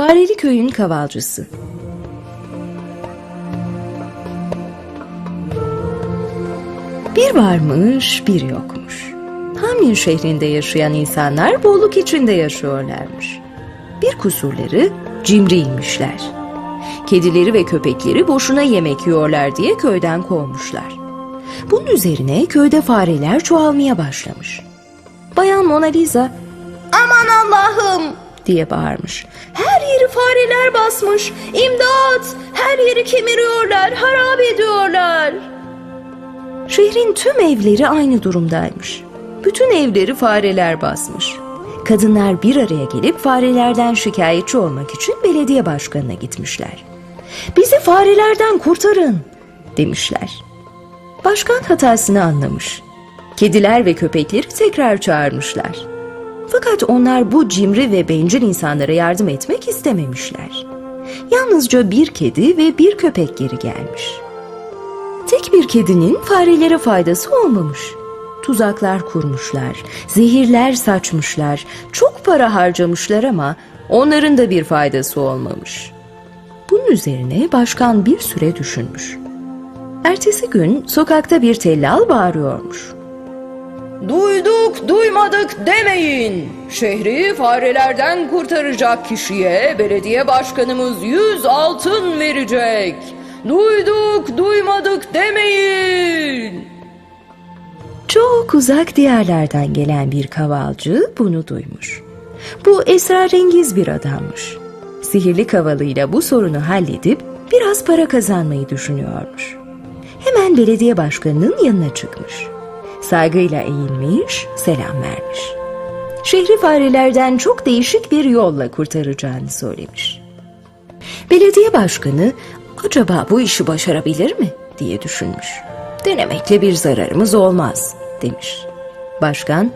Fareli köyün kavalcısı. Bir varmış, bir yokmuş. Hamlin şehrinde yaşayan insanlar bolluk içinde yaşıyorlarmış. Bir kusurları cimriymişler. Kedileri ve köpekleri boşuna yemek yiyorlar diye köyden kovmuşlar. Bunun üzerine köyde fareler çoğalmaya başlamış. Bayan Mona Lisa Aman Allah'ım! diye bağırmış. Her fareler basmış. İmdat! Her yeri kemiriyorlar, harap ediyorlar. Şehrin tüm evleri aynı durumdaymış. Bütün evleri fareler basmış. Kadınlar bir araya gelip farelerden şikayetçi olmak için belediye başkanına gitmişler. Bizi farelerden kurtarın demişler. Başkan hatasını anlamış. Kediler ve köpekleri tekrar çağırmışlar. Fakat onlar bu cimri ve bencil insanlara yardım etmek istememişler. Yalnızca bir kedi ve bir köpek geri gelmiş. Tek bir kedinin farelere faydası olmamış. Tuzaklar kurmuşlar, zehirler saçmışlar, çok para harcamışlar ama onların da bir faydası olmamış. Bunun üzerine başkan bir süre düşünmüş. Ertesi gün sokakta bir tellal bağırıyormuş. Duyduk, duymadık demeyin. Şehri farelerden kurtaracak kişiye belediye başkanımız yüz altın verecek. Duyduk, duymadık demeyin. Çok uzak diyarlardan gelen bir kavalcı bunu duymuş. Bu esrarengiz bir adammış. Sihirli kavalıyla bu sorunu halledip biraz para kazanmayı düşünüyormuş. Hemen belediye başkanının yanına çıkmış. Saygıyla eğilmiş, selam vermiş. Şehri farelerden çok değişik bir yolla kurtaracağını söylemiş. Belediye başkanı acaba bu işi başarabilir mi diye düşünmüş. Denemekle bir zararımız olmaz demiş. Başkan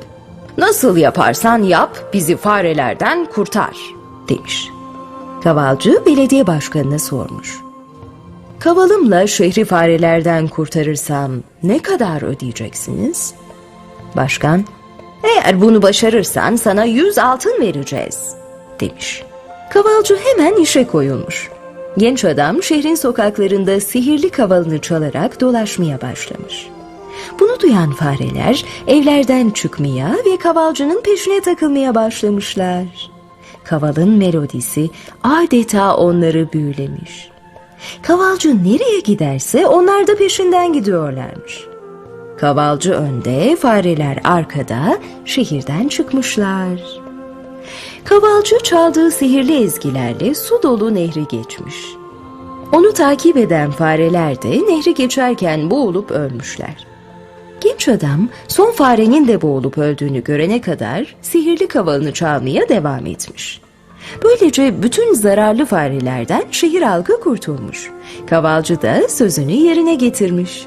nasıl yaparsan yap bizi farelerden kurtar demiş. Kavalcı belediye başkanına sormuş. Kavalımla şehri farelerden kurtarırsam ne kadar ödeyeceksiniz? Başkan, eğer bunu başarırsan sana yüz altın vereceğiz demiş. Kavalcı hemen işe koyulmuş. Genç adam şehrin sokaklarında sihirli kavalını çalarak dolaşmaya başlamış. Bunu duyan fareler evlerden çıkmaya ve kavalcının peşine takılmaya başlamışlar. Kavalın melodisi adeta onları büyülemiş. Kavalcı nereye giderse onlar da peşinden gidiyorlarmış. Kavalcı önde, fareler arkada şehirden çıkmışlar. Kavalcı çaldığı sihirli ezgilerle su dolu nehri geçmiş. Onu takip eden fareler de nehri geçerken boğulup ölmüşler. Genç adam son farenin de boğulup öldüğünü görene kadar sihirli kavalını çalmaya devam etmiş. Böylece bütün zararlı farelerden şehir halkı kurtulmuş. Kavalcı da sözünü yerine getirmiş.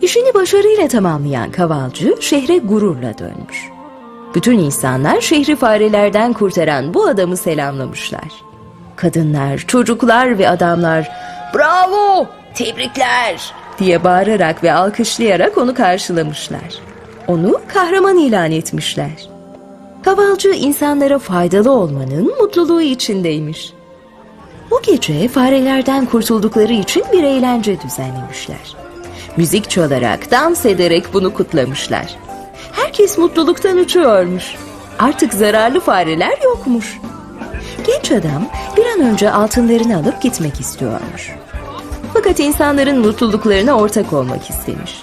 İşini başarıyla tamamlayan kavalcı şehre gururla dönmüş. Bütün insanlar şehri farelerden kurtaran bu adamı selamlamışlar. Kadınlar, çocuklar ve adamlar Bravo, tebrikler. diye bağırarak ve alkışlayarak onu karşılamışlar. Onu kahraman ilan etmişler. Kavalcı insanlara faydalı olmanın mutluluğu içindeymiş. Bu gece farelerden kurtuldukları için bir eğlence düzenlemişler. Müzik çalarak, dans ederek bunu kutlamışlar. Herkes mutluluktan uçuyormuş. Artık zararlı fareler yokmuş. Genç adam bir an önce altınlarını alıp gitmek istiyormuş. Fakat insanların mutluluklarına ortak olmak istemiş.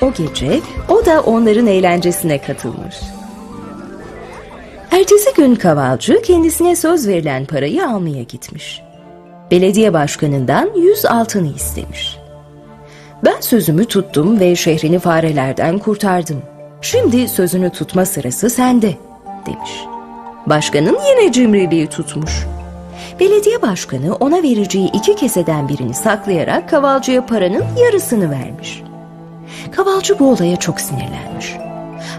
O gece o da onların eğlencesine katılmış. Gün kavalcı kendisine söz verilen parayı almaya gitmiş. Belediye başkanından yüz altını istemiş. Ben sözümü tuttum ve şehrini farelerden kurtardım. Şimdi sözünü tutma sırası sende, demiş. Başkanın yine cimriliği tutmuş. Belediye başkanı ona vereceği iki keseden birini saklayarak kavalcıya paranın yarısını vermiş. Kavalcı bu olaya çok sinirlenmiş.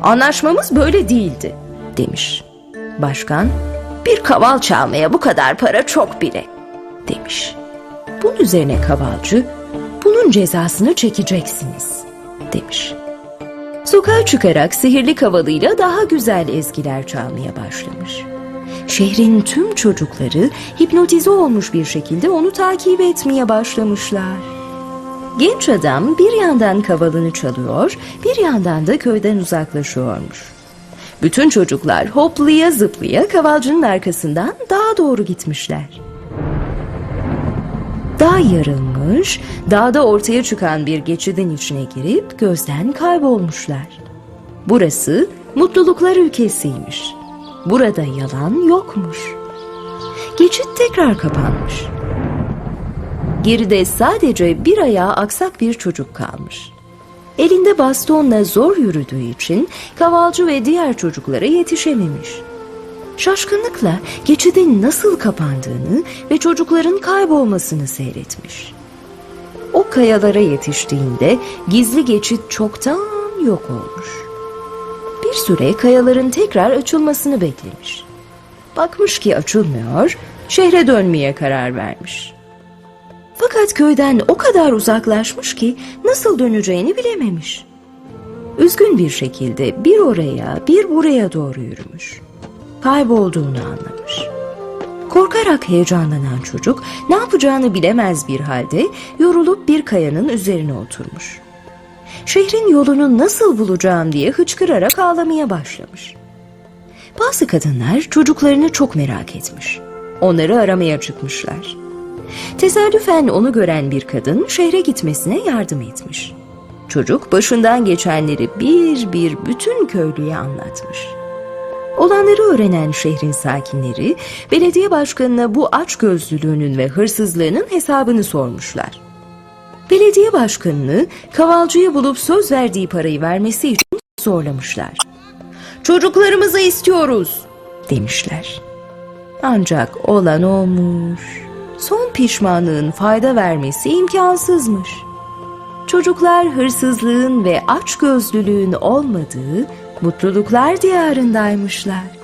Anlaşmamız böyle değildi, demiş. Başkan, bir kaval çalmaya bu kadar para çok bile, demiş. Bunun üzerine kavalcı, bunun cezasını çekeceksiniz, demiş. Sokağa çıkarak sihirli kavalıyla daha güzel ezgiler çalmaya başlamış. şehrin tüm çocukları hipnotize olmuş bir şekilde onu takip etmeye başlamışlar. Genç adam bir yandan kavalını çalıyor, bir yandan da köyden uzaklaşıyormuş. Bütün çocuklar hoplaya zıplaya kavalcının arkasından dağa doğru gitmişler. Dağ yarılmış, dağda ortaya çıkan bir geçidin içine girip gözden kaybolmuşlar. Burası mutluluklar ülkesiymiş. Burada yalan yokmuş. Geçit tekrar kapanmış. Geride sadece bir ayağı aksak bir çocuk kalmış. Elinde bastonla zor yürüdüğü için kavalcı ve diğer çocuklara yetişememiş. Şaşkınlıkla geçidin nasıl kapandığını ve çocukların kaybolmasını seyretmiş. O kayalara yetiştiğinde gizli geçit çoktan yok olmuş. Bir süre kayaların tekrar açılmasını beklemiş. Bakmış ki açılmıyor, şehre dönmeye karar vermiş. Fakat köyden o kadar uzaklaşmış ki nasıl döneceğini bilememiş. Üzgün bir şekilde bir oraya bir buraya doğru yürümüş. Kaybolduğunu anlamış. Korkarak heyecanlanan çocuk ne yapacağını bilemez bir halde yorulup bir kayanın üzerine oturmuş. Şehrin yolunu nasıl bulacağım diye hıçkırarak ağlamaya başlamış. Bazı kadınlar çocuklarını çok merak etmiş. Onları aramaya çıkmışlar. Tesadüfen onu gören bir kadın şehre gitmesine yardım etmiş. Çocuk başından geçenleri bir bir bütün köylüye anlatmış. Olanları öğrenen şehrin sakinleri belediye başkanına bu açgözlülüğünün ve hırsızlığının hesabını sormuşlar. Belediye başkanını kavalcıyı bulup söz verdiği parayı vermesi için zorlamışlar. Çocuklarımızı istiyoruz demişler. Ancak olan olmuş. Son pişmanlığın fayda vermesi imkansızmış. Çocuklar hırsızlığın ve açgözlülüğün olmadığı mutluluklar diyarındaymışlar.